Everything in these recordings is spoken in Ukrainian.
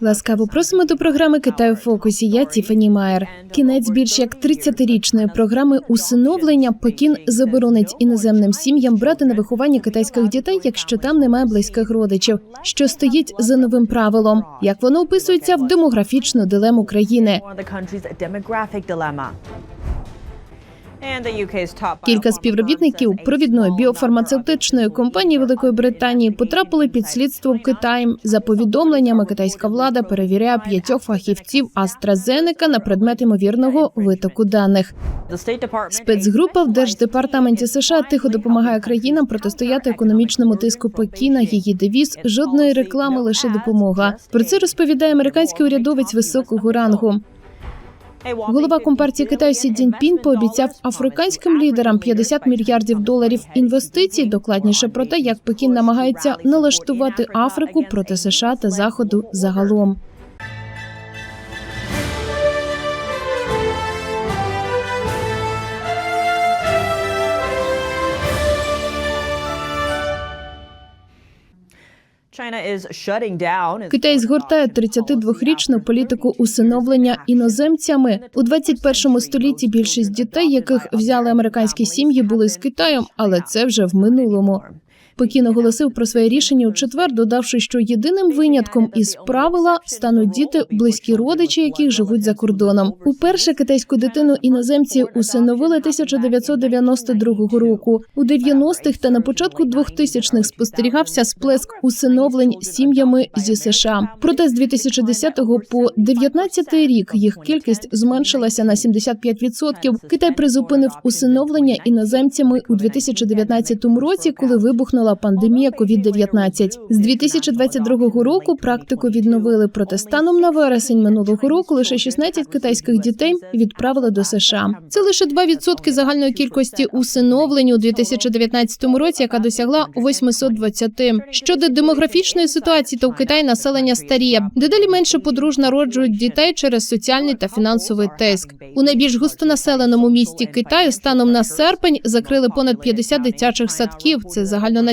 Ласкаво просимо до програми Китай у фокусі. Я Тіфані Майер. Кінець більш як 30-річної програми усиновлення Пекін заборонить іноземним сім'ям брати на виховання китайських дітей, якщо там немає близьких родичів. Що стоїть за новим правилом? Як воно описується в демографічну дилему країни? Кілька співробітників провідної біофармацевтичної компанії Великої Британії потрапили під слідство в Китаї. За повідомленнями, китайська влада перевіряє п'ятьох фахівців AstraZeneca на предмет ймовірного витоку даних. Спецгрупа в держдепартаменті США тихо допомагає країнам протистояти економічному тиску Пекіна. Її девіз жодної реклами, лише допомога. Про це розповідає американський урядовець високого рангу. Голова компартії Китаю Сі Цзіньпін пообіцяв африканським лідерам 50 мільярдів доларів інвестицій. Докладніше про те, як Пекін намагається налаштувати Африку проти США та Заходу загалом. Китай згортає 32-річну політику усиновлення іноземцями у 21 столітті. Більшість дітей, яких взяли американські сім'ї, були з Китаєм, але це вже в минулому. Пекін оголосив про своє рішення у четвер, додавши, що єдиним винятком із правила стануть діти, близькі родичі, яких живуть за кордоном. Уперше китайську дитину іноземці усиновили 1992 року. У 90-х та на початку 2000-х спостерігався сплеск усиновлень сім'ями зі США. Проте з 2010 по 19 рік їх кількість зменшилася на 75%. Китай призупинив усиновлення іноземцями у 2019 році, коли вибухнула пандемія COVID-19. З 2022 року практику відновили. Проте станом на вересень минулого року лише 16 китайських дітей відправили до США. Це лише 2% загальної кількості усиновлень у 2019 році, яка досягла 820. Щодо демографічної ситуації, то в Китаї населення старіє. Дедалі менше подруж народжують дітей через соціальний та фінансовий тиск. У найбільш густонаселеному місті Китаю станом на серпень закрили понад 50 дитячих садків. Це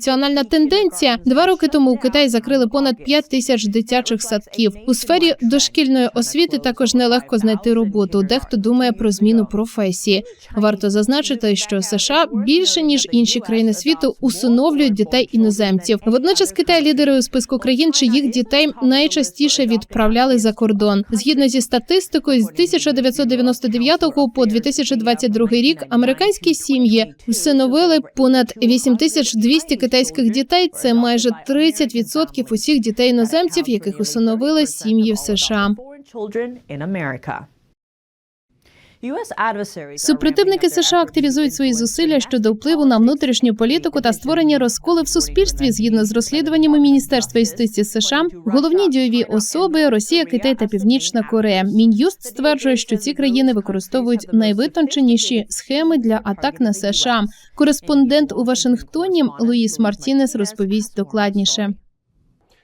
загальнонаціональна тенденція. Два роки тому у Китаї закрили понад 5 тисяч дитячих садків. У сфері дошкільної освіти також нелегко знайти роботу. Дехто думає про зміну професії. Варто зазначити, що США більше ніж інші країни світу усиновлюють дітей іноземців. Водночас Китай лідери у списку країн, чиїх дітей найчастіше відправляли за кордон. Згідно зі статистикою, з 1999 по 2022 рік американські сім'ї всиновили понад 8200 китайських дітей. Це майже 30% усіх дітей іноземців, яких усиновили сім'ї в США. Супротивники США активізують свої зусилля щодо впливу на внутрішню політику та створення розколи в суспільстві згідно з розслідуваннями Міністерства юстиції США. Головні дійові особи Росія, Китай та Північна Корея. Мін'юст стверджує, що ці країни використовують найвитонченіші схеми для атак на США. Кореспондент у Вашингтоні Луїс Мартінес розповість докладніше.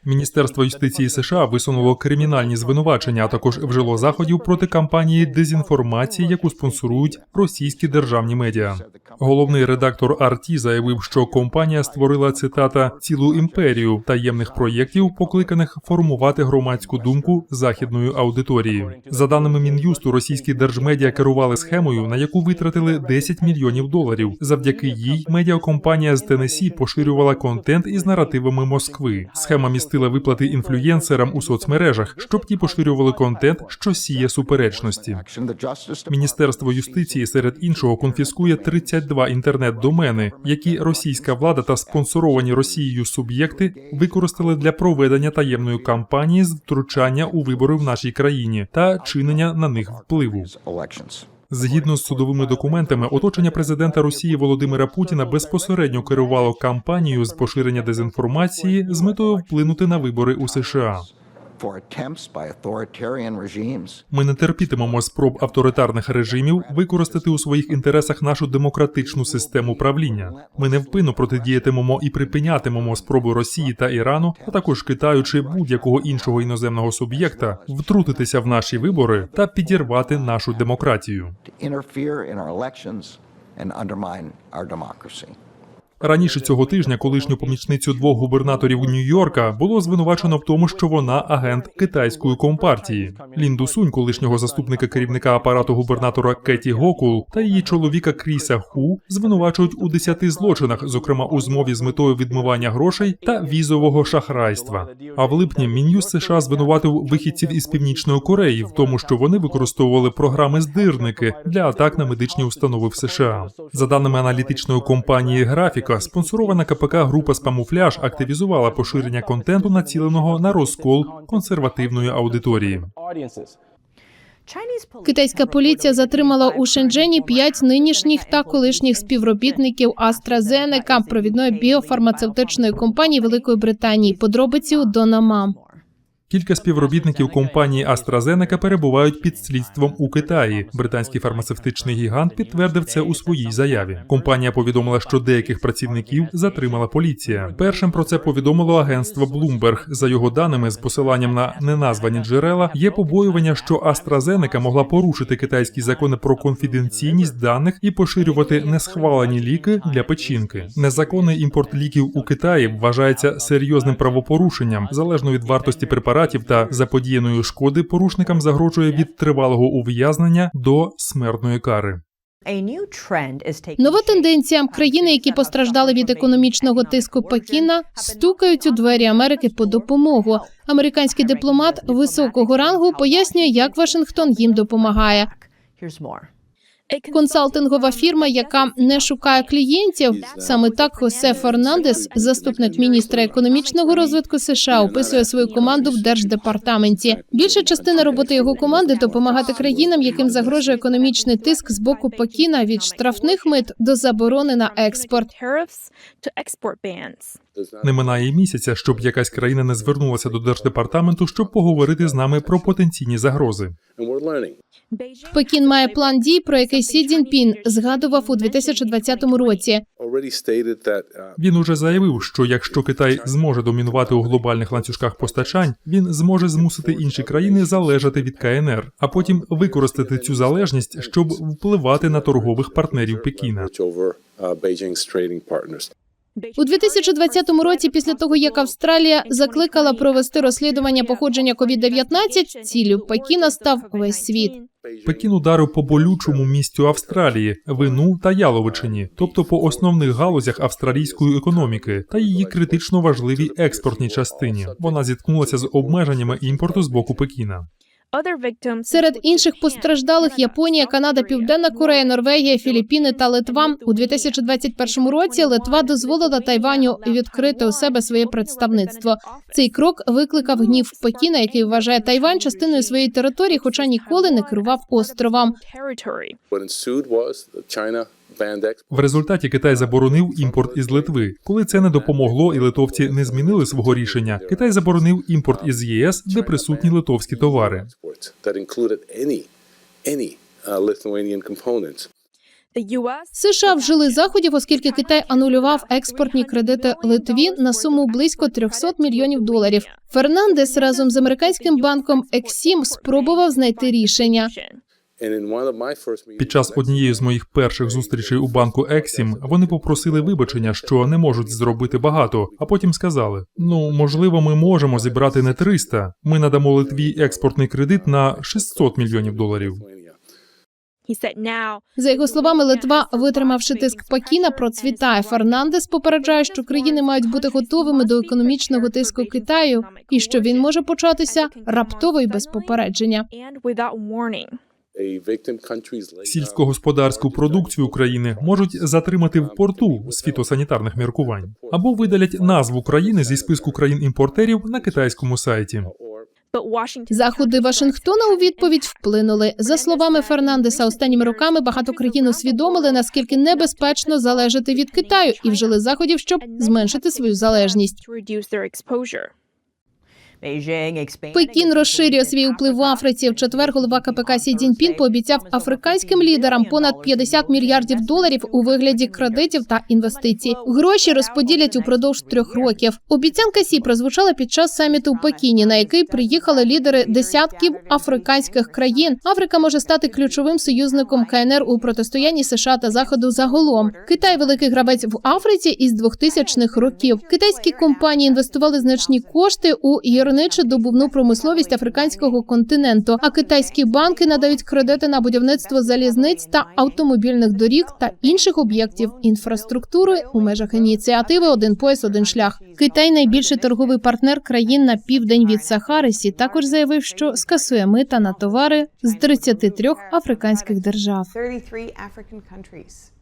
Міністерство юстиції США висунуло кримінальні звинувачення, а також вжило заходів проти кампанії дезінформації, яку спонсорують російські державні медіа. Головний редактор RT заявив, що компанія створила цитата цілу імперію таємних проєктів, покликаних формувати громадську думку західної аудиторії. За даними мін'юсту, російські держмедіа керували схемою, на яку витратили 10 мільйонів доларів. Завдяки їй медіакомпанія з Теннессі поширювала контент із наративами Москви. Схема містила виплати інфлюєнсерам у соцмережах, щоб ті поширювали контент, що сіє суперечності. Міністерство юстиції серед іншого конфіскує 32 інтернет-домени, які російська влада та спонсоровані Росією суб'єкти використали для проведення таємної кампанії з втручання у вибори в нашій країні та чинення на них впливу. Згідно з судовими документами, оточення президента Росії Володимира Путіна безпосередньо керувало кампанією з поширення дезінформації з метою вплинути на вибори у США. Ми не терпітимемо спроб авторитарних режимів використати у своїх інтересах нашу демократичну систему правління. Ми невпинно протидіятимемо і припинятимемо спроби Росії та Ірану, а також Китаю чи будь-якого іншого іноземного суб'єкта втрутитися в наші вибори та підірвати нашу демократію. Раніше цього тижня колишню помічницю двох губернаторів Нью-Йорка було звинувачено в тому, що вона агент китайської компартії. Лінду Сунь, колишнього заступника керівника апарату губернатора Кеті Гокул та її чоловіка Кріса Ху звинувачують у десяти злочинах, зокрема у змові з метою відмивання грошей та візового шахрайства. А в липні Мін'юз США звинуватив вихідців із північної Кореї в тому, що вони використовували програми здирники для атак на медичні установи в США. За даними аналітичної компанії Графіка, спонсорована КПК група Спамуфляж активізувала поширення контенту, націленого на розкол консервативної аудиторії. Китайська поліція затримала у Шенджені п'ять нинішніх та колишніх співробітників AstraZeneca, провідної біофармацевтичної компанії Великої Британії. Подробиці у Донама. Кілька співробітників компанії AstraZeneca перебувають під слідством у Китаї. Британський фармацевтичний гігант підтвердив це у своїй заяві. Компанія повідомила, що деяких працівників затримала поліція. Першим про це повідомило агентство Bloomberg. За його даними, з посиланням на неназвані джерела, є побоювання, що AstraZeneca могла порушити китайські закони про конфіденційність даних і поширювати несхвалені ліки для печінки. Незаконний імпорт ліків у Китаї вважається серйозним правопорушенням залежно від вартості препаратів та заподіяної шкоди порушникам загрожує від тривалого ув'язнення до смертної кари. Нова тенденція країни, які постраждали від економічного тиску Пекіна, стукають у двері Америки по допомогу. Американський дипломат високого рангу пояснює, як Вашингтон їм допомагає. Консалтингова фірма, яка не шукає клієнтів, саме так Хосе Фернандес, заступник міністра економічного розвитку США, описує свою команду в держдепартаменті. Більша частина роботи його команди допомагати країнам, яким загрожує економічний тиск з боку Пекіна від штрафних мит до заборони на експорт. Не минає місяця, щоб якась країна не звернулася до держдепартаменту, щоб поговорити з нами про потенційні загрози. Пекін має план дій, про який Сі Цзіньпін згадував у 2020 році. Він уже заявив, що якщо Китай зможе домінувати у глобальних ланцюжках постачань, він зможе змусити інші країни залежати від КНР, а потім використати цю залежність, щоб впливати на торгових партнерів Пекіна. У 2020 році, після того як Австралія закликала провести розслідування походження COVID-19, ціллю Пекіна став весь світ. Пекін ударив по болючому місцю Австралії, вину та яловичині, тобто по основних галузях австралійської економіки та її критично важливій експортній частині. Вона зіткнулася з обмеженнями імпорту з боку Пекіна. Серед інших постраждалих Японія, Канада, Південна Корея, Норвегія, Філіппіни та Литва у 2021 році. Литва дозволила Тайваню відкрити у себе своє представництво. Цей крок викликав гнів Пекіна, який вважає Тайвань частиною своєї території, хоча ніколи не керував островом. В результаті Китай заборонив імпорт із Литви. Коли це не допомогло і литовці не змінили свого рішення, Китай заборонив імпорт із ЄС, де присутні литовські товари. США вжили заходів, оскільки Китай анулював експортні кредити Литві на суму близько 300 мільйонів доларів. Фернандес разом з американським банком Ексім спробував знайти рішення. Під час однієї з моїх перших зустрічей у банку Ексім вони попросили вибачення, що не можуть зробити багато, а потім сказали: ну можливо, ми можемо зібрати не 300, Ми надамо Литві експортний кредит на 600 мільйонів доларів. За його словами, Литва, витримавши тиск Пекіна, процвітає. Фернандес попереджає, що країни мають бути готовими до економічного тиску Китаю, і що він може початися раптово і без попередження. Сільськогосподарську продукцію України можуть затримати в порту з фітосанітарних міркувань або видалять назву країни зі списку країн-імпортерів на китайському сайті. Заходи Вашингтона у відповідь вплинули. За словами Фернандеса, останніми роками багато країн усвідомили, наскільки небезпечно залежати від Китаю, і вжили заходів, щоб зменшити свою залежність. Пекін розширює свій вплив в Африці. В четвер голова КПК Сі Цзіньпін пообіцяв африканським лідерам понад 50 мільярдів доларів у вигляді кредитів та інвестицій. Гроші розподілять упродовж трьох років. Обіцянка Сі прозвучала під час саміту в Пекіні, на який приїхали лідери десятків африканських країн. Африка може стати ключовим союзником КНР у протистоянні США та Заходу загалом. Китай великий гравець в Африці із 2000-х років. Китайські компанії інвестували значні кошти у гірничо-добувну промисловість африканського континенту. А китайські банки надають кредити на будівництво залізниць та автомобільних доріг та інших об'єктів інфраструктури у межах ініціативи Один пояс, один шлях. Китай найбільший торговий партнер країн на південь від Сахари. Сі також заявив, що скасує мита на товари з 33 африканських держав. 33 African countries.